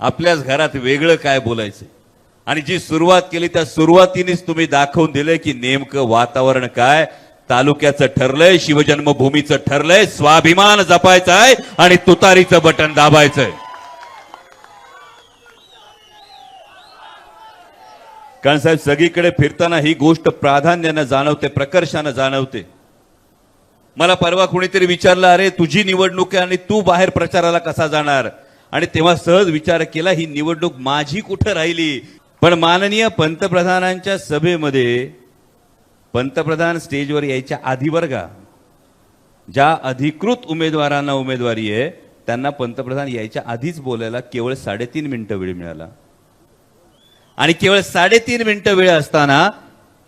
आपल्याच घरात वेगळं काय बोलायचं? आणि जी सुरुवात केली त्या सुरुवातीनेच तुम्ही दाखवून दिलंय की नेमकं वातावरण काय? तालुक्याचं ठरलंय शिवजन्मभूमीचं ठरलंय स्वाभिमान जपायचा आहे आणि तुतारीचं बटन दाबायचंय. कारण साहेब सगळीकडे फिरताना ही गोष्ट प्राधान्यानं जाणवते प्रकर्षानं जाणवते. मला परवा कुणीतरी विचारलं अरे तुझी निवडणूक आहे आणि तू बाहेर प्रचाराला कसा जाणार? आणि तेव्हा सहज विचार केला ही निवडणूक माझी कुठं राहिली? पण माननीय पंतप्रधानांच्या सभेमध्ये पंतप्रधान स्टेजवर यायच्या आधी बरं का ज्या अधिकृत उमेदवारांना उमेदवारी आहे त्यांना पंतप्रधान यायच्या आधीच बोलायला केवळ साडेतीन मिनिटं वेळ मिळाला. आणि केवळ साडेतीन मिनिटं वेळ असताना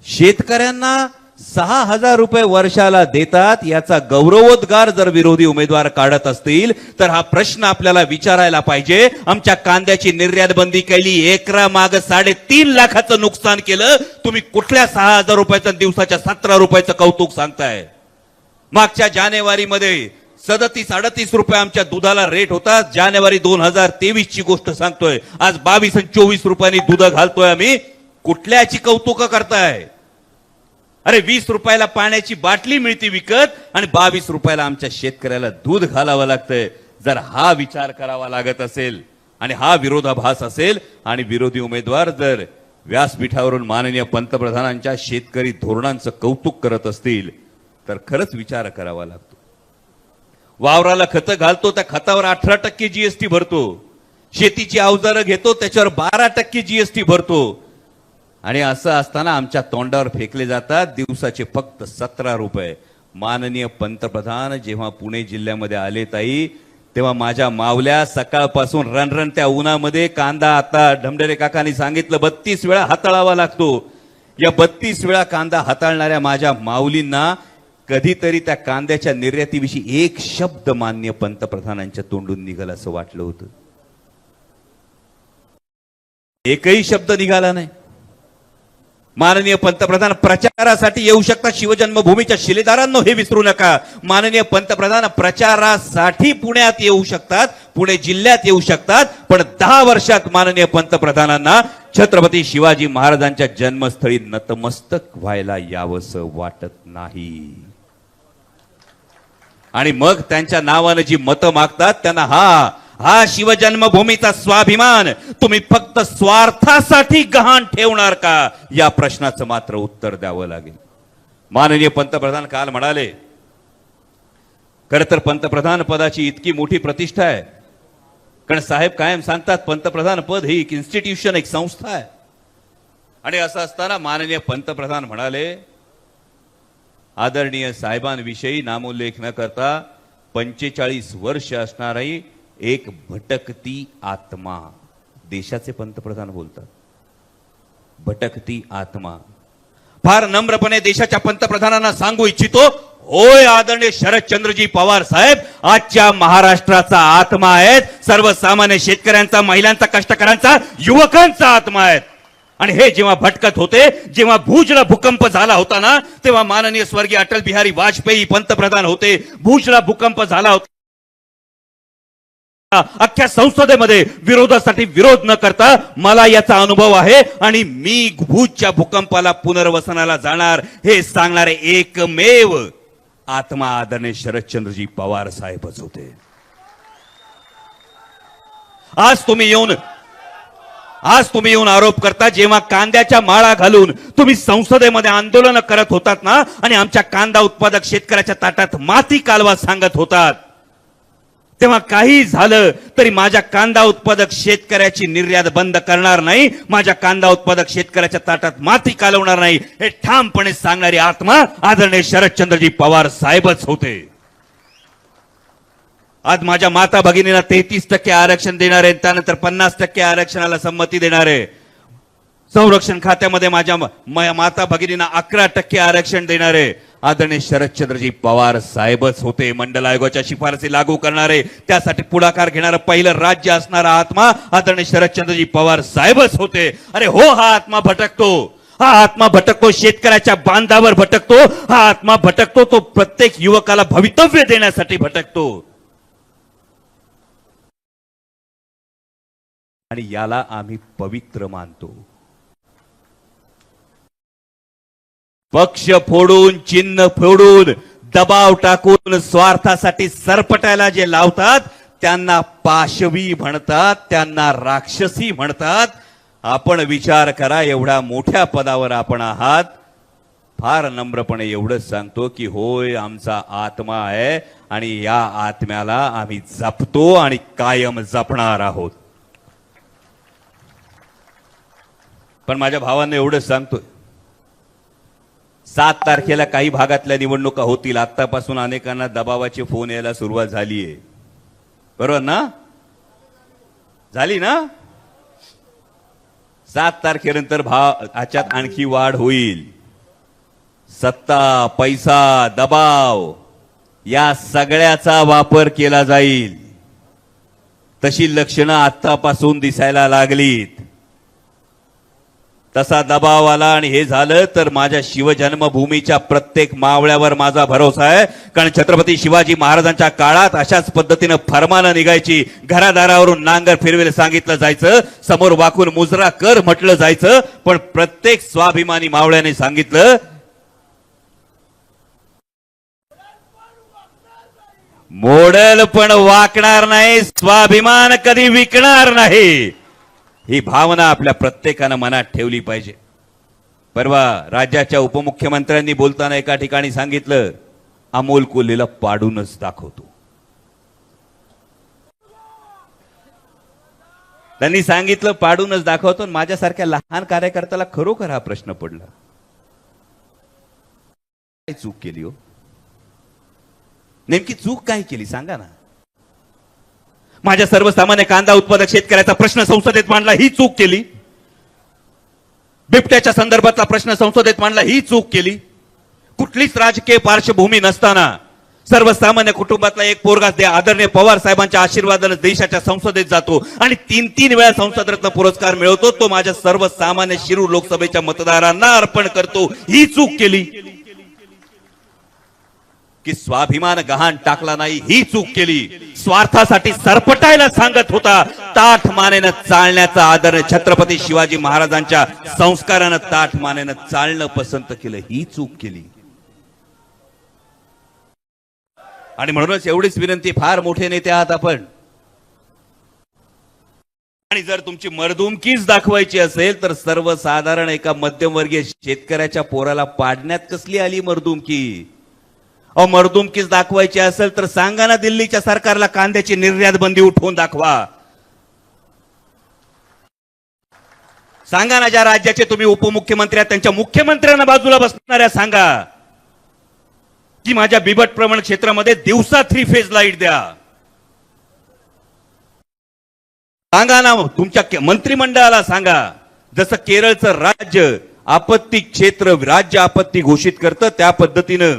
शेतकऱ्यांना सहा हजार रुपये वर्षाला देतात याचा गौरवोद्गार जर विरोधी उमेदवार काढत असतील तर हा प्रश्न आपल्याला विचारायला पाहिजे. आमच्या कांद्याची निर्यात बंदी केली एकरा माग साडेतीन लाखाचं नुकसान केलं. तुम्ही कुठल्या सहा हजार रुपयाचं दिवसाच्या सतरा रुपयाचं कौतुक सांगताय? मागच्या जानेवारीमध्ये सदतीस अडतीस रुपये आमच्या दुधाला रेट होता. जानेवारी दोन हजार तेवीस ची गोष्ट सांगतोय. आज बावीस आणि चोवीस रुपयांनी दूध घालतोय आम्ही. कुठल्याची कौतुक करताय? अरे वीस रुपयाला पाण्याची बाटली मिळते विकत आणि बावीस रुपयाला आमच्या शेतकऱ्याला दूध घालावं लागतंय. जर हा विचार करावा लागत असेल आणि हा विरोधाभास असेल आणि विरोधी उमेदवार जर व्यासपीठावरून माननीय पंतप्रधानांच्या शेतकरी धोरणांचं कौतुक करत असतील तर खरंच विचार करावा लागतो. वावराला खतं घालतो त्या खतावर अठरा टक्के जीएसटी भरतो. शेतीची अवजारं घेतो त्याच्यावर बारा टक्के जीएसटी भरतो. आणि असं असताना आमच्या तोंडावर फेकले जातात. दिवसाचे फक्त सतरा रुपये. माननीय पंतप्रधान जेव्हा पुणे जिल्ह्यामध्ये आले ताई तेव्हा माझ्या मावल्या सकाळपासून रणरण त्या उन्हामध्ये कांदा आता ढमढेरे काकांनी सांगितलं बत्तीस वेळा हाताळावा लागतो. या बत्तीस वेळा कांदा हाताळणाऱ्या माझ्या माऊलींना कधीतरी त्या कांद्याच्या निर्यातीविषयी एक शब्द मान्य पंतप्रधानांच्या तोंडून निघाल असं वाटलं होतं. एकही शब्द निघाला नाही. माननीय पंतप्रधान प्रचारासाठी येऊ शकतात शिवजन्मभूमीच्या शिलेदारांनो हे विसरू नका. माननीय पंतप्रधान प्रचारासाठी पुण्यात येऊ शकतात पुणे जिल्ह्यात येऊ शकतात पण दहा वर्षात माननीय पंतप्रधानांना छत्रपती शिवाजी महाराजांच्या जन्मस्थळी नतमस्तक व्हायला यावंसं वाटत नाही. आणि मग त्यांच्या नावानं जी मतं मागतात त्यांना हा हा शिवजन्मभूमीचा स्वाभिमान तुम्ही फक्त स्वार्थासाठी गहाण ठेवणार का? या प्रश्नाचं मात्र उत्तर द्यावं लागेल. माननीय पंतप्रधान काल म्हणाले खर तर पंतप्रधान पदाची इतकी मोठी प्रतिष्ठा आहे. कारण साहेब कायम सांगतात पंतप्रधान पद ही एक इन्स्टिट्यूशन एक संस्था आहे. आणि असं असताना माननीय पंतप्रधान म्हणाले आदरणीय साहेबांविषयी नामोल्लेख न करता पंचेचाळीस वर्ष असणारी एक भटकती आत्मा देशाचे पंतप्रधान बोलतात. भटकती आत्मा. फार नम्रपणे देशाच्या पंतप्रधानांना सांगू इच्छितो होय आदरणीय शरदचंद्रजी पवार साहेब आजच्या महाराष्ट्राचा आत्मा आहेत सर्वसामान्य शेतकऱ्यांचा महिलांचा कष्टकऱ्यांचा युवकांचा आत्मा आहेत. आणि हे जेव्हा भटकत होते जेव्हा भुजला भूकंप झाला होता ना तेव्हा माननीय स्वर्गीय अटल बिहारी वाजपेयी पंतप्रधान होते भुजला भूकंप झाला होता. अख्ख्या संसदेमध्ये विरोधासाठी विरोध न करता मला याचा अनुभव आहे आणि मी भूजच्या भूकंपाला पुनर्वसनाला जाणार हे सांगणारे एकमेव आत्मा आदरणीय शरदचंद्रजी पवार साहेबच होते. आज तुम्ही येऊन आज तुम्ही येऊन आरोप करता जेव्हा कांद्याच्या माळा घालून तुम्ही संसदेमध्ये आंदोलन करत होतात ना आणि आमच्या कांदा उत्पादक शेतकऱ्याच्या ताटात माती कालवा सांगत होतात. तेव्हा काही झालं तरी माझ्या कांदा उत्पादक शेतकऱ्याची निर्यात बंद करणार नाही माझ्या कांदा उत्पादक शेतकऱ्याच्या ताटात माती कालवणार नाही. हे ठामपणे सांगणारी आत्मा आदरणीय शरदचंद्रजी पवार साहेबच होते. आज माझ्या माता भगिनीला तेहतीस टक्के आरक्षण देणार आहे त्यानंतर पन्नास टक्के आरक्षणाला संमती देणार. आहे संरक्षण खात्यामध्ये माझ्या माता भगिनींना अकरा टक्के आरक्षण देणार. आहे आदरणीय शरदचंद्रजी पवार साहेबच होते. मंडल आयोगाच्या शिफारसी लागू करणारे. त्यासाठी पुढाकार घेणारं पहिलं राज्य असणारा आत्मा आदरणीय शरदचंद्रजी पवार साहेबच होते. अरे हो हा आत्मा भटकतो. हा आत्मा भटकतो शेतकऱ्याच्या बांधावर भटकतो. हा आत्मा भटकतो तो प्रत्येक युवकाला भवितव्य देण्यासाठी भटकतो. आणि याला आम्ही पवित्र मानतो. पक्ष फोडून चिन्ह फोडून दबाव टाकून स्वार्थासाठी सरपटायला जे लावतात त्यांना पाशवी म्हणतात त्यांना राक्षसी म्हणतात. आपण विचार करा एवढ्या मोठ्या पदावर आपण आहात. फार नम्रपणे एवढंच सांगतो की होय आमचा आत्मा आहे आणि या आत्म्याला आम्ही जपतो आणि कायम जपणार आहोत. पण माझ्या भावांना एवढंच सांगतोय. सात तारखेला काही भागातल्या निवडणुका होतील. आतापासून अनेकांना दबावाचे फोन यायला सुरुवात झालीये. बरोबर ना? झाली ना? सात तारखेनंतर भाव ह्याच्यात आणखी वाढ होईल. सत्ता पैसा दबाव या सगळ्याचा वापर केला जाईल. तशी लक्षणं आत्तापासून दिसायला लागलीत. तसा दबाव आला आणि हे झालं तर माझ्या शिवजन्मभूमीच्या प्रत्येक मावळ्यावर माझा भरोसा आहे. कारण छत्रपती शिवाजी महाराजांच्या काळात अशाच पद्धतीनं फरमानं निघायची घरादारावरून नांगर फिरवेल सांगितलं जायचं समोर वाकून मुजरा कर म्हटलं जायचं पण प्रत्येक स्वाभिमानी मावळ्याने सांगितलं मोडल पण वाकणार नाही स्वाभिमान कधी विकणार नाही. ही भावना आपल्या प्रत्येकानं मनात ठेवली पाहिजे. परवा राज्याच्या उपमुख्यमंत्र्यांनी बोलताना एका ठिकाणी सांगितलं अमोल कोल्हेला पाडूनच दाखवतो. त्यांनी सांगितलं पाडूनच दाखवतो. माझ्यासारख्या लहान कार्यकर्त्याला खरोखर हा प्रश्न पडला. काय चूक केली हो? नेमकी चूक काय केली? सांगा ना. माझ्या सर्वसामान्य कांदा उत्पादक शेतकऱ्याचा प्रश्न संसदेत मांडला ही चूक केली. बिबट्याच्या संदर्भातला प्रश्न संसदेत मांडला ही चूक केली. कुठलीच राजकीय पार्श्वभूमी नसताना सर्वसामान्य कुटुंबातला एक पोरगा त्या आदरणीय पवार साहेबांच्या आशीर्वादाने देशाच्या संसदेत जातो आणि तीन तीन वेळा संसदरत्न पुरस्कार मिळवतो तो माझ्या सर्वसामान्य शिरूर लोकसभेच्या मतदारांना अर्पण करतो. ही चूक केली. की स्वाभिमान गहाण टाकला नाही ही चूक केली. स्वार्थासाठी सरपटायला सांगत होता ताठ मानेनं चालण्याचा आदर छत्रपती शिवाजी महाराजांच्या संस्कारानं ताठ मानेनं चालणं पसंत केलं ही चूक केली. आणि म्हणूनच एवढीच विनंती फार मोठे नेते आहात आपण. आणि जर तुमची मर्दुमकीच दाखवायची असेल तर सर्वसाधारण एका मध्यमवर्गीय शेतकऱ्याच्या पोराला पाडण्यात कसली आली मर्दुमकी? अहो मर्दुमकीच दाखवायची असेल तर सांगा ना दिल्लीच्या सरकारला कांद्याची निर्यात बंदी उठवून दाखवा. सांगा ना ज्या राज्याचे तुम्ही उपमुख्यमंत्री आहात त्यांच्या मुख्यमंत्र्यांना बाजूला बसणाऱ्या सांगा. की माझ्या बिबट प्रमाण क्षेत्रामध्ये दिवसा थ्री फेज लाइट द्या. सांगा ना तुमच्या मंत्रिमंडळाला सांगा. जसं केरळचं राज्य आपत्ती क्षेत्र राज्य आपत्ती घोषित करतं त्या पद्धतीनं.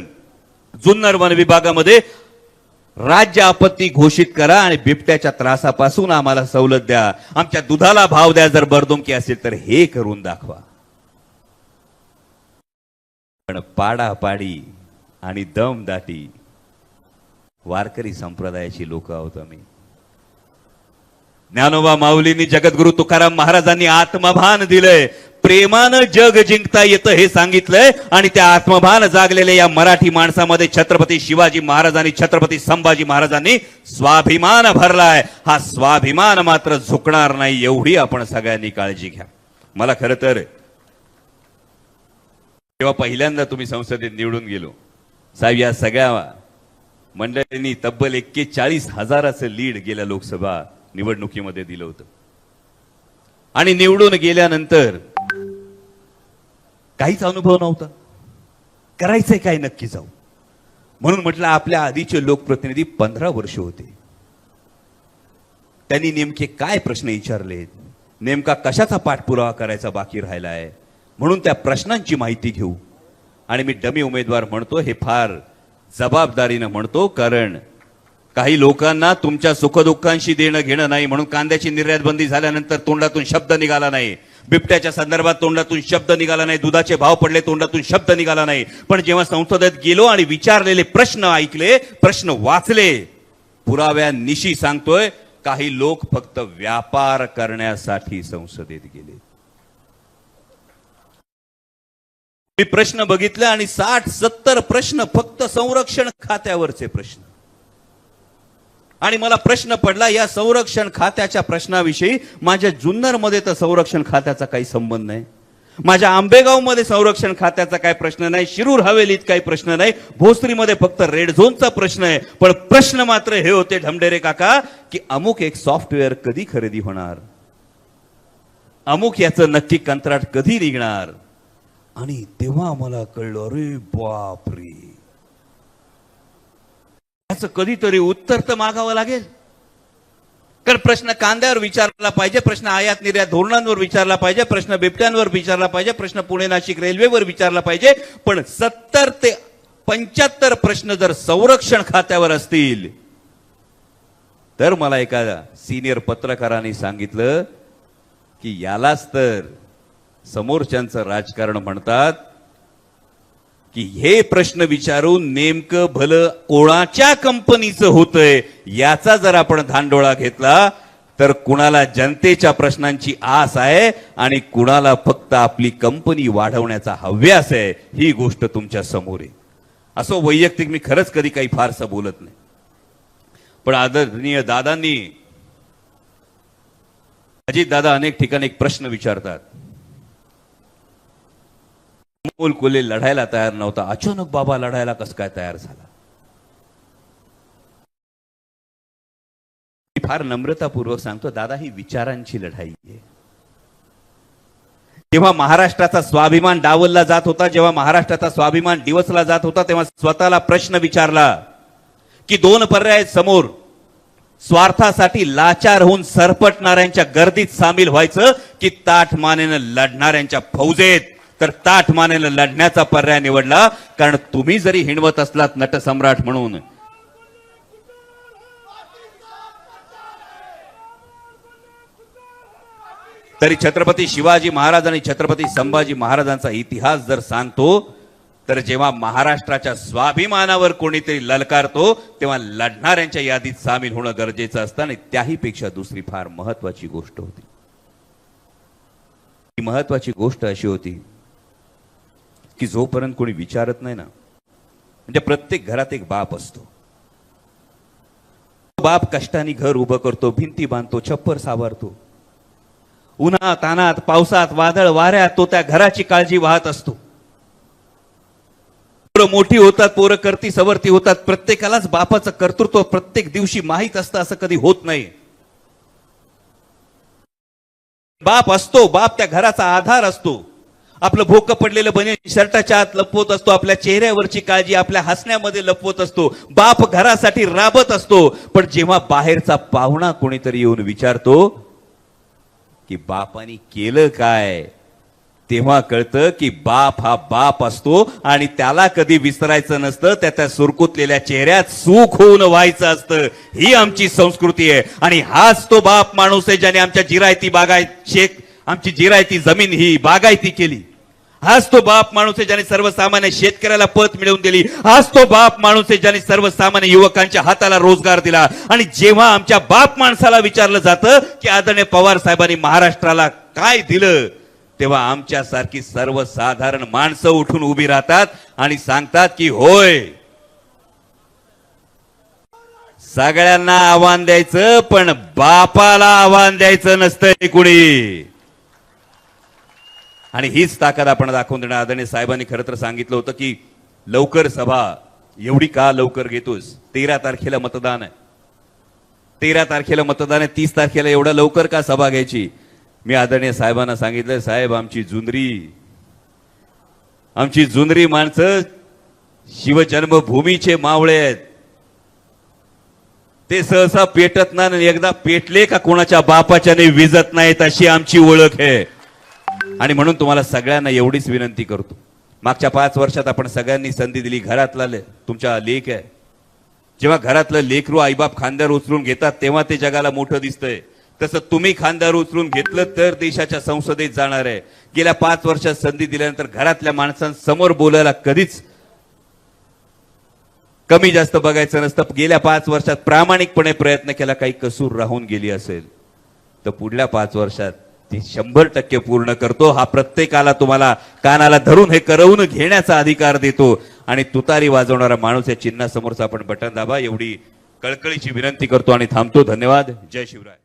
जुन्नर वन विभागामध्ये राज्य आपत्ती घोषित करा आणि बिबट्याच्या त्रासापासून आम्हाला सवलत द्या. आमच्या दुधाला भाव द्या जर बरदुमकी असेल तर हे करून दाखवा. पण पाडापाडी आणि दमदाटी वारकरी संप्रदायाची लोक आहोत आम्ही. ज्ञानोबा माऊलींनी जगद्गुरु तुकाराम महाराजांनी आत्मभान दिलंय. प्रेमानं जग जिंकता येतं हे सांगितलंय आणि त्या आत्मभान जागलेल्या या मराठी माणसामध्ये छत्रपती शिवाजी महाराजांनी छत्रपती संभाजी महाराजांनी स्वाभिमान भरलाय. हा स्वाभिमान मात्र झुकणार नाही एवढी आपण सगळ्यांनी काळजी घ्या. मला खरं तर जेव्हा पहिल्यांदा तुम्ही संसदेत निवडून गेलो साहेब या सगळ्या मंडळींनी तब्बल एक्केचाळीस हजाराचं लीड गेल्या लोकसभा निवडणुकीमध्ये दिलं होतं. आणि निवडून गेल्यानंतर काहीच अनुभव नव्हता. करायचंय काय नक्की जाऊ. म्हणून म्हटलं आपल्या आधीचे लोकप्रतिनिधी पंधरा वर्ष होते. त्यांनी नेमके काय प्रश्न विचारलेत? नेमका कशाचा पाठपुरावा करायचा बाकी राहिला आहे म्हणून त्या प्रश्नांची माहिती घेऊ. आणि मी डमी उमेदवार म्हणतो हे फार जबाबदारीनं म्हणतो कारण काही लोकांना तुमच्या सुखदुःखांशी देणं घेणं नाही म्हणून कांद्याची निर्यात बंदी झाल्यानंतर तोंडातून शब्द निघाला नाही. बिबट्याच्या संदर्भात तोंडातून शब्द निघाला नाही दुधाचे भाव पडले तोंडातून शब्द निघाला नाही. पण जेव्हा संसदेत गेलो आणि विचारलेले प्रश्न ऐकले प्रश्न वाचले पुराव्या निशी सांगतोय काही लोक फक्त व्यापार करण्यासाठी संसदेत गेले. मी प्रश्न बघितले आणि साठ सत्तर प्रश्न फक्त संरक्षण खात्यावरचे प्रश्न. आणि मला प्रश्न पडला या संरक्षण खात्याच्या प्रश्नाविषयी माझ्या जुन्नरमध्ये तर संरक्षण खात्याचा काही संबंध नाही. माझ्या आंबेगावमध्ये संरक्षण खात्याचा काही प्रश्न नाही शिरूर हवेलीत काही प्रश्न नाही भोसरीमध्ये फक्त रेड झोनचा प्रश्न आहे. पण प्रश्न मात्र हे होते ढमडेरे काका की अमुक एक सॉफ्टवेअर कधी खरेदी होणार? अमुक याचं नक्की कंत्राट कधी निघणार? आणि तेव्हा मला कळलं अरे बापरे! याचं कधीतरी उत्तर तर मागावं लागेल. कारण प्रश्न कांद्यावर विचारला पाहिजे प्रश्न आयात निर्यात धोरणांवर विचारला पाहिजे प्रश्न बिबट्यांवर विचारला पाहिजे प्रश्न पुणे नाशिक रेल्वेवर विचारला पाहिजे. पण सत्तर ते पंच्याहत्तर प्रश्न जर संरक्षण खात्यावर असतील तर मला एका सिनियर पत्रकाराने सांगितलं की यालाच तर समोरच्यांचं राजकारण म्हणतात की हे प्रश्न विचारून नेमकं भलं कोणाच्या कंपनीचं होतंय याचा जर आपण धांडोळा घेतला तर कुणाला जनतेच्या प्रश्नांची आस आहे आणि कुणाला फक्त आपली कंपनी वाढवण्याचा हव्यास आहे ही गोष्ट तुमच्यासमोर आहे. असं वैयक्तिक मी खरंच कधी काही फारसं बोलत नाही. पण आदरणीय दादांनी अजित दादा अनेक ठिकाणी एक प्रश्न विचारतात. अनमोल कोले लढायला तयार नव्हता. अचानक बाबा लढायला कसं काय तयार झाला? मी फार नम्रतापूर्वक सांगतो दादा ही विचारांची लढाई आहे. जेव्हा महाराष्ट्राचा स्वाभिमान डावलला जात होता जेव्हा महाराष्ट्राचा स्वाभिमान दिवसला जात होता तेव्हा स्वतःला प्रश्न विचारला की दोन पर्याय आहेत समोर स्वार्थासाठी लाचार होऊन सरपटणाऱ्यांच्या गर्दीत सामील व्हायचं की ताठ मानेनं लढणाऱ्यांच्या फौजेत? तर ताठ मानेला लढण्याचा पर्याय निवडला कारण तुम्ही जरी हिणवत असलात नटसम्राट म्हणून. तरी छत्रपती शिवाजी महाराज आणि छत्रपती संभाजी महाराजांचा इतिहास जर सांगतो तर जेव्हा महाराष्ट्राच्या स्वाभिमानावर कोणीतरी ललकारतो तेव्हा लढणाऱ्यांच्या यादीत सामील होणं गरजेचं असतं आणि त्याही पेक्षा दुसरी फार महत्वाची गोष्ट होती. ही महत्वाची गोष्ट अशी होती की जोपर्यंत कोणी विचारत नाही ना म्हणजे प्रत्येक घरात एक बाप असतो. बाप कष्टाने घर उभं करतो भिंती बांधतो छप्पर सावरतो. उन्हात तानात पावसात वादळ वाऱ्यात तो त्या घराची काळजी वाहत असतो. पोरं मोठी होतात पोरं करती सवरती होतात प्रत्येकालाच बापाचं कर्तृत्व प्रत्येक दिवशी माहीत असतं असं कधी होत नाही. बाप असतो बाप त्या घराचा आधार असतो. आपलं भोकं पडलेलं बने शर्टाच्या आत लपवत असतो आपल्या चेहऱ्यावरची काळजी आपल्या हसण्यामध्ये लपवत असतो बाप घरासाठी राबत असतो. पण जेव्हा बाहेरचा पाहुणा कोणीतरी येऊन विचारतो की बापानी केलं काय तेव्हा कळतं की बाप हा बाप असतो आणि त्याला कधी विसरायचं नसतं त्या त्या सुरकुतलेल्या चेहऱ्यात सुख होऊन व्हायचं असतं. ही आमची संस्कृती आहे. आणि हाच तो बाप माणूस आहे ज्याने आमच्या जिरायती बागायत शेख आमची जिरायती जमीन ही बागायती केली. हाच तो बाप माणूस आहे ज्याने सर्वसामान्य शेतकऱ्याला पत मिळवून दिली. हाच तो बाप माणूस आहे ज्याने सर्वसामान्य युवकांच्या हाताला रोजगार दिला. आणि जेव्हा आमच्या बाप माणसाला विचारलं जातं की आदरणीय पवार साहेबांनी महाराष्ट्राला काय दिलं तेव्हा आमच्यासारखी सर्वसाधारण माणसं उठून उभी राहतात आणि सांगतात की होय सगळ्यांना आव्हान द्यायचं पण बापाला आव्हान द्यायचं नसतंय कुणी. आणि हीच ताकद आपण दाखवून देणार. आदरणीय साहेबांनी खरं तर सांगितलं होतं की लवकर सभा एवढी का लवकर घेतोस? तेरा तारखेला मतदान आहे. तेरा तारखेला मतदान आहे तीस तारखेला एवढ्या लवकर का सभा घ्यायची? मी आदरणीय साहेबांना सांगितलं साहेब आमची जुनरी आमची जुनरी माणसं शिवजन्मभूमीचे मावळे आहेत. ते सहसा पेटत नाही एकदा पेटले का कोणाच्या बापाच्याने विजत नाहीत अशी आमची ओळख आहे. आणि म्हणून तुम्हाला सगळ्यांना एवढीच विनंती करतो. मागच्या पाच वर्षात आपण सगळ्यांनी संधी दिली घरातला ले- तुमच्या लेख आहे. जेव्हा घरातलं लेकरू आईबाप खांद्यावर उचलून घेतात तेव्हा ते जगाला मोठं दिसतंय. तसं तुम्ही खांद्यावर उचलून घेतलं तर देशाच्या संसदेत जाणार आहे. गेल्या पाच वर्षात संधी दिल्यानंतर घरातल्या माणसांसमोर बोलायला कधीच कमी जास्त बघायचं नसतं. गेल्या पाच वर्षात प्रामाणिकपणे प्रयत्न केला काही कसूर राहून गेली असेल. तर पुढल्या पाच वर्षात ती शंभर टक्के पूर्ण करतो. हा प्रत्येकाला तुम्हाला कानाला धरून हे करवून घेण्याचा अधिकार देतो. आणि तुतारी वाजवणारा माणूस या चिन्हासमोरचा आपण बटन दाबा. एवढी कळकळीची विनंती करतो आणि थांबतो. धन्यवाद. जय शिवराय.